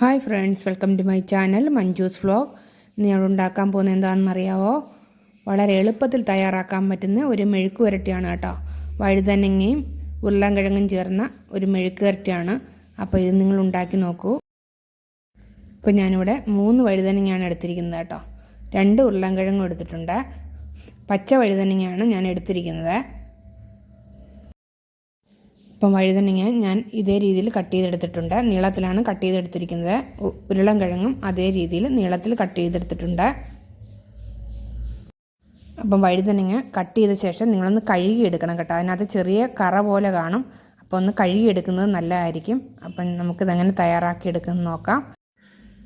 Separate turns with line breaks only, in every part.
Hi friends welcome to my channel Manju's vlog ഇന്ന് ഞാൻ ഉണ്ടാക്കാൻ പോകുന്നത് എന്താണെന്ന് അറിയാവോ വളരെ എളുപ്പത്തിൽ തയ്യാറാക്കാൻ പറ്റുന്ന ഒരു മെഴുക്ക് വരട്ടിയാണ് കേട്ടോ. വഴുതനങ്ങയും ഉരുളൻകിഴങ്ങും ചേർന്ന ഒരു മെഴുക്ക് വരട്ടിയാണ്. അപ്പോൾ ഇത് നിങ്ങൾ ഉണ്ടാക്കി നോക്കൂ. ഇപ്പോൾ ഞാനിവിടെ മൂന്ന് വഴുതനങ്ങയാണ് എടുത്തിരിക്കുന്നത് കേട്ടോ. രണ്ട് ഉരുളൻകിഴങ്ങും എടുത്തിട്ടുണ്ട്. പച്ച വഴുതനങ്ങയാണ് ഞാൻ എടുത്തിരിക്കുന്നത്. ഇപ്പം വഴുതനങ്ങ ഞാൻ ഇതേ രീതിയിൽ കട്ട് ചെയ്തെടുത്തിട്ടുണ്ട്. നീളത്തിലാണ് കട്ട് ചെയ്തെടുത്തിരിക്കുന്നത്. ഉരുളം കിഴങ്ങും അതേ രീതിയിൽ നീളത്തിൽ കട്ട് ചെയ്തെടുത്തിട്ടുണ്ട്. അപ്പം വഴുതനങ്ങ കട്ട് ചെയ്ത ശേഷം നിങ്ങളൊന്ന് കഴുകി എടുക്കണം കേട്ടോ. അതിനകത്ത് ചെറിയ കറ പോലെ കാണും. അപ്പോൾ ഒന്ന് കഴുകി എടുക്കുന്നത് നല്ലതായിരിക്കും. അപ്പം നമുക്കിത് എങ്ങനെ തയ്യാറാക്കി എടുക്കുന്നത് നോക്കാം.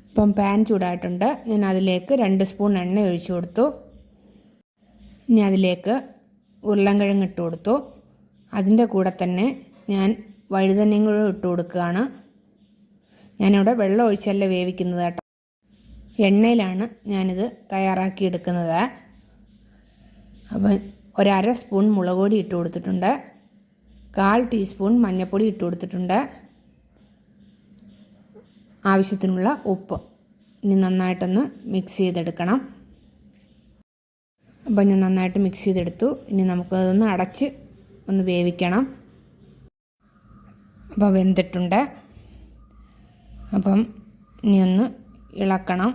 ഇപ്പം പാൻ ചൂടായിട്ടുണ്ട്. ഞാൻ അതിലേക്ക് രണ്ട് സ്പൂൺ എണ്ണ ഒഴിച്ചു കൊടുത്തു. ഇനി അതിലേക്ക് ഉരുളൻകിഴങ്ങ് ഇട്ട് കൊടുത്തു. അതിന്റെ കൂടെ തന്നെ ഞാൻ വഴുതനയും കൂടെ ഇട്ട് കൊടുക്കുകയാണ്. ഞാനിവിടെ വെള്ളം ഒഴിച്ചല്ല വേവിക്കുന്നത് കേട്ടോ. എണ്ണയിലാണ് ഞാനിത് തയ്യാറാക്കി എടുക്കുന്നത് അപ്പം ഒരര സ്പൂൺ മുളക് പൊടി ഇട്ട് കൊടുത്തിട്ടുണ്ട്. കാൽ ടീസ്പൂൺ മഞ്ഞൾപ്പൊടി ഇട്ട് കൊടുത്തിട്ടുണ്ട്. ആവശ്യത്തിനുള്ള ഉപ്പ് ഇനി നന്നായിട്ടൊന്ന് മിക്സ് ചെയ്തെടുക്കണം. അപ്പം ഞാൻ നന്നായിട്ട് മിക്സ് ചെയ്തെടുത്തു. ഇനി നമുക്കതൊന്ന് അടച്ച് ഒന്ന് വേവിക്കണം. അപ്പോൾ വെന്തിട്ടുണ്ട്. അപ്പം ഇനി ഒന്ന് ഇളക്കണം.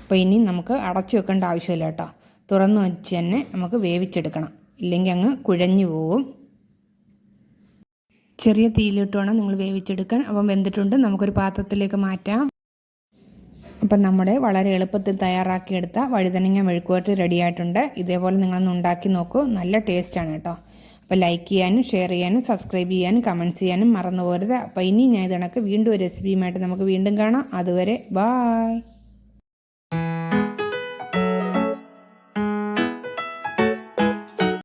അപ്പോൾ ഇനി നമുക്ക് അടച്ചു വെക്കേണ്ട ആവശ്യമില്ല കേട്ടോ. തുറന്ന് വെച്ച് തന്നെ നമുക്ക് വേവിച്ചെടുക്കണം. ഇല്ലെങ്കിൽ അങ്ങ് കുഴഞ്ഞു പോവും. ചെറിയ തീയിലിട്ട് വേണം നിങ്ങൾ വേവിച്ചെടുക്കാൻ. അപ്പം വെന്തിട്ടുണ്ട്. നമുക്കൊരു പാത്രത്തിലേക്ക് മാറ്റാം. അപ്പം നമ്മുടെ വളരെ എളുപ്പത്തിൽ തയ്യാറാക്കിയെടുത്ത വഴുതനങ്ങ മെഴുക്കുവരട്ടി റെഡിയായിട്ടുണ്ട്. ഇതേപോലെ നിങ്ങളൊന്ന് ഉണ്ടാക്കി നോക്കൂ. നല്ല ടേസ്റ്റാണ് കേട്ടോ. അപ്പോൾ ലൈക്ക് ചെയ്യാനും ഷെയർ ചെയ്യാനും സബ്സ്ക്രൈബ് ചെയ്യാനും കമന്റ്സ് ചെയ്യാനും മറന്നു പോകരുത് അപ്പോൾ ഇനി ഞാൻ ഇതണക്ക് വീണ്ടും ഒരു റെസിപ്പിയുമായിട്ട് നമുക്ക് വീണ്ടും കാണാം. അതുവരെ ബായ്